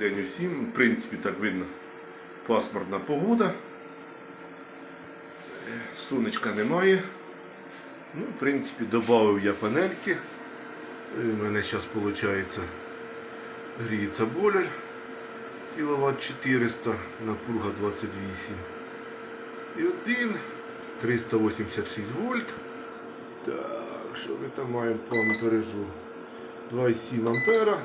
день усім. В принципі, так видно. Пасмурна погода. Сонечка немає. Ну, в принципі, додав я панельки. У мене зараз виходить гріється бойлер. Кіловат 400, напруга 28. І один 386 вольт. Так, що ми там маємо по ампережу? 2,7 ампера.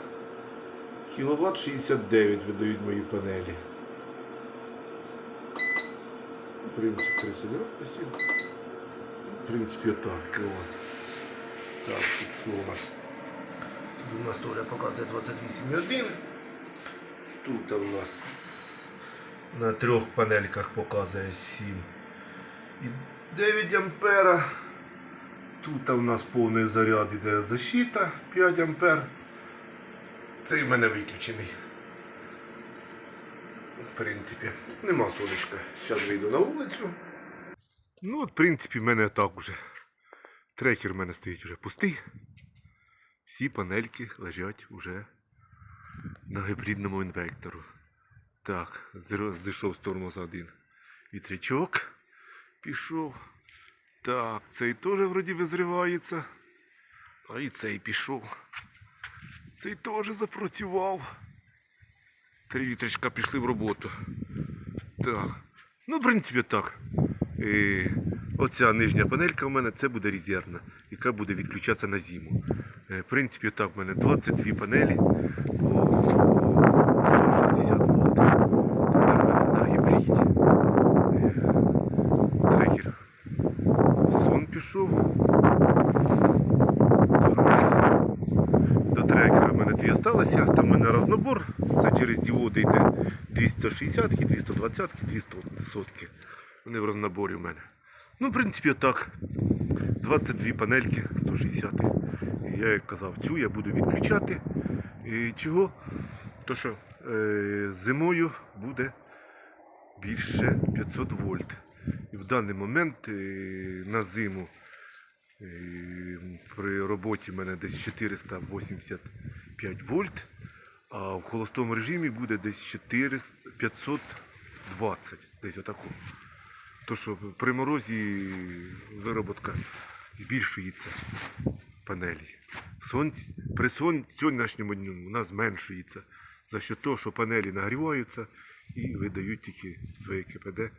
Кіловат 69 видають мої панелі. В принципі, 30 років. В принципі, отак кіловат. Так, пішло у нас. Тут у нас Толя показує 28,1. Тут у нас на трьох панельках показує 7 і 9 ампера. Тут у нас повний заряд іде защита 5 ампер. Цей в мене виключений. В принципі, нема сонечка. Зараз вийду на вулицю. Ну, от, в принципі, в мене так уже. Трекер в мене стоїть вже пустий. Всі панельки лежать уже на гібридному інвектору. Так, зійшов з тормоза один вітрячок. Пішов. Так, цей теж вроді визривається. А і цей пішов. Цей теж запрацював. Три вітрячка пішли в роботу. Так. Ну, в принципі, так. Е, оця нижня панелька у мене це буде резервна, яка буде відключатися на зиму. Е, в принципі, так, в мене 22 панелі по 160 Вт. Тепер в мене на. Е, трекер. Сон пішов. Так. До трекера в мене дві. Там в мене рознобор. Це через діоди йде 260, 220, 200 сотки. Вони в розноборі в мене. Ну, в принципі, так. 22 панельки 160. І Я як казав, цю я буду відключати. І чого? То що е, зимою буде більше 500 вольт. І в даний момент е, на зиму е, при роботі в мене десь 485 вольт, а в холостому режимі буде десь 400, 520, десь отако. То що при морозі вироботка збільшується панелі. Сонць, при сон, сьогоднішньому дню вона зменшується за що того, що панелі нагріваються і видають тільки своє КПД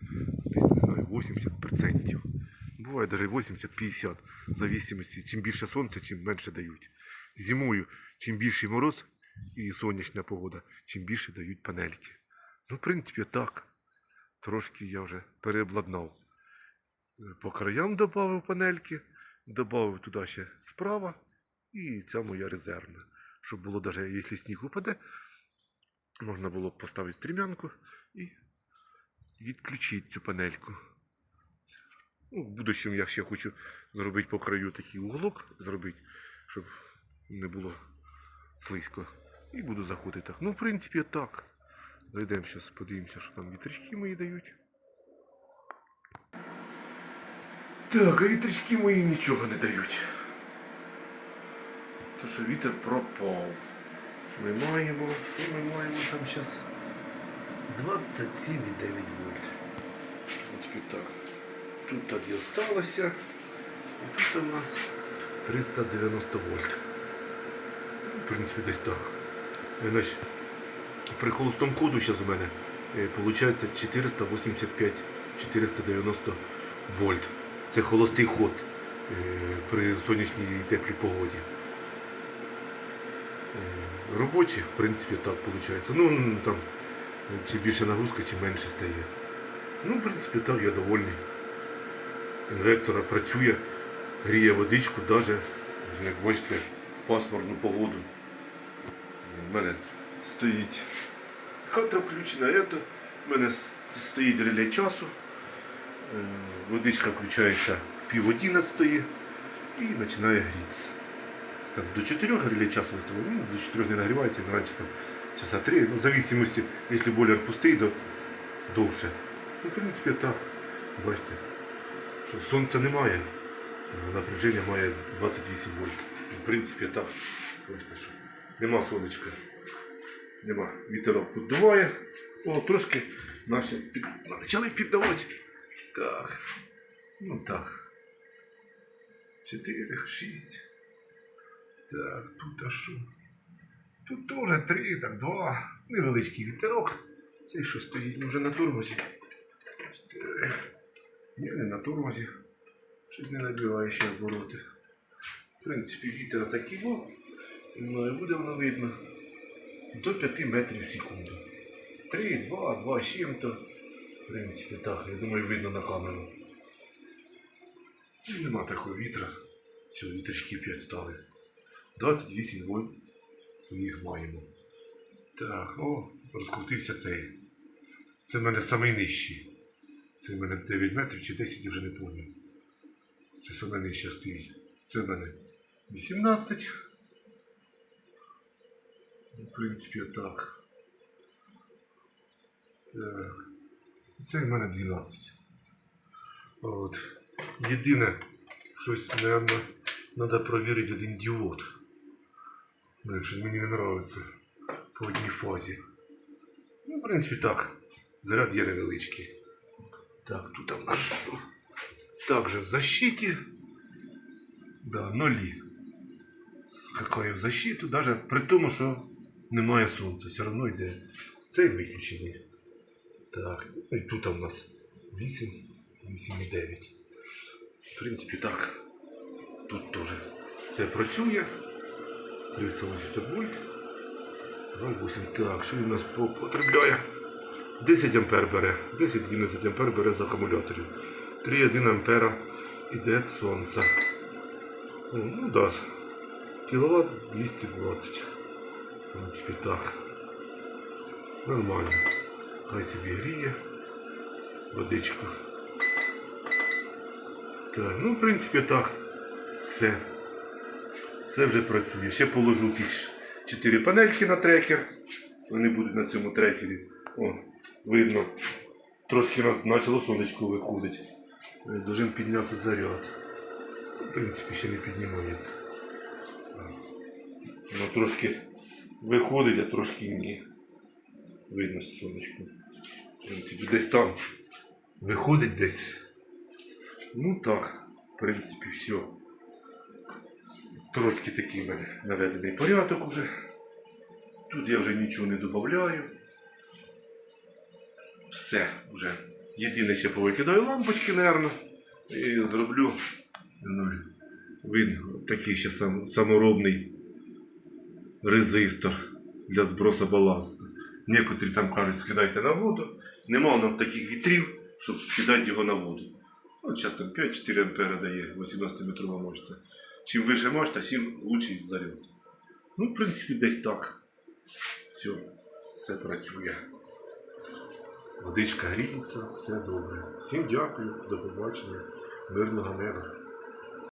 десь не знаю, 80%. Буває навіть 80-50, в зависимості, чим більше сонця, чим менше дають. Зимою, чим більший мороз і сонячна погода, чим більше дають панельки. Ну, в принципі, так. Трошки я вже переобладнав. По краям додав панельки, додав туди ще справа, і ця моя резервна. Щоб було навіть, якщо сніг упаде, можна було поставити стрімянку і відключити цю панельку. Ну, в будущому я ще хочу зробити по краю такий уголок, зробити, щоб не було слизько. І буду заходити так. Ну, в принципі, так. Зайдемо зараз, подивимося, що там вітрячки мої дають. Так, а вітрячки мої нічого не дають. То що вітер пропав. Ми маємо, що ми маємо там зараз? 27,9 вольт. В принципі, так. Тут тоді осталося. І тут у нас 390 вольт. Ну, В принципі, десь так. Е, Значить, при холостому ходу зараз у мене виходить 485 490 вольт. Це холостий ход е, при сонячній теплій погоді. Е, Робочі, в принципі, так виходить. Ну, там, чи більше нагрузка, чи менше стає. Ну, в принципі, так я довольний. Інвектора працює, гріє водичку, навіть, як бачите, пасмурну погоду. У мене стоїть хата включена, это, у мене стоїть реле часу. Е, Водичка включається пів одинадцятої і починає грітися. Там до 4 реле часу виставили, ну, до 4 не нагрівається, але раніше там часа 3, ну, в зависимості, якщо бойлер пустий, то довше. Ну, в принципі, так, бачите, що сонця немає, напряження має 28 вольт. В принципі, так, бачите, що нема сонечка. Нема. Вітерок піддуває. О, трошки наші під... почали піддавати. Так. Ну так. Чотири, шість. Так, тут а що? Тут теж три, так, два. Невеличкий вітерок. Цей що стоїть вже на тормозі. Ні, не на тормозі. Щось не набиває ще обороти. В принципі, вітер такий був. Ну і буде воно видно. До 5 метрів в секунду. 3, 2, 2 з чим-то. В принципі, так, я думаю, видно на камеру. І Нема такого вітра. Все, вітрячки 5 стали. 28 вольт своїх маємо. Так, о, розкрутився цей. Це в мене самий нижчий. Це в мене 9 метрів чи 10, я вже не пам'ятаю. Це саме нижче стоїть. Це в мене 18. Ну, В принципі, отак. Так. Це в мене 12. От. Єдине, щось, мабуть, треба перевірити один діод. Ну, щось мені не подобається по одній фазі. Ну, в принципі, так. Заряд є невеличкий. Так, тут наш. що? Также в защиті. Да, нолі. Скакає в защиту, даже при тому, що немає сонця, все одно йде. Цей виключений. Так, ну і тут у нас 8, 8,9. В принципі, так. Тут теж все працює. 380 вольт. 0,8. Так, що він у нас по- потребляє? 10 ампер бере. 10-12 ампер бере з акумуляторів. 3,1 ампера іде від сонця. Ну, да. Кіловат 220. В принципі, так. Нормально. Хай собі гріє. Водичку. Так, ну в принципі так. Все. Все вже працює. Ще положу ті 4 панельки на трекер. Вони будуть на цьому трекері. О, видно. Трошки нас почало сонечко виходить. Должен піднятися заряд. В принципі, ще не піднімається. Воно трошки виходить, а трошки ні. Видно сонечко. В принципі, десь там виходить десь. Ну так, в принципі, все. Трошки такий в мене наведений порядок уже. Тут я вже нічого не додаю. Все вже. Єдине ще повикидаю лампочки, мабуть. І зроблю ну, він такий ще сам, саморобний резистор для збросу баласту. Некоторі там кажуть, скидайте на воду. Нема у нас таких вітрів, щоб скидати його на воду. От зараз там 5-4 ампера дає 18-метрова мощта. Чим вище мощта, тим лучший заряд. Ну, в принципі, десь так. Все, все працює. Водичка гріється, все добре. Всім дякую, до побачення, мирного неба.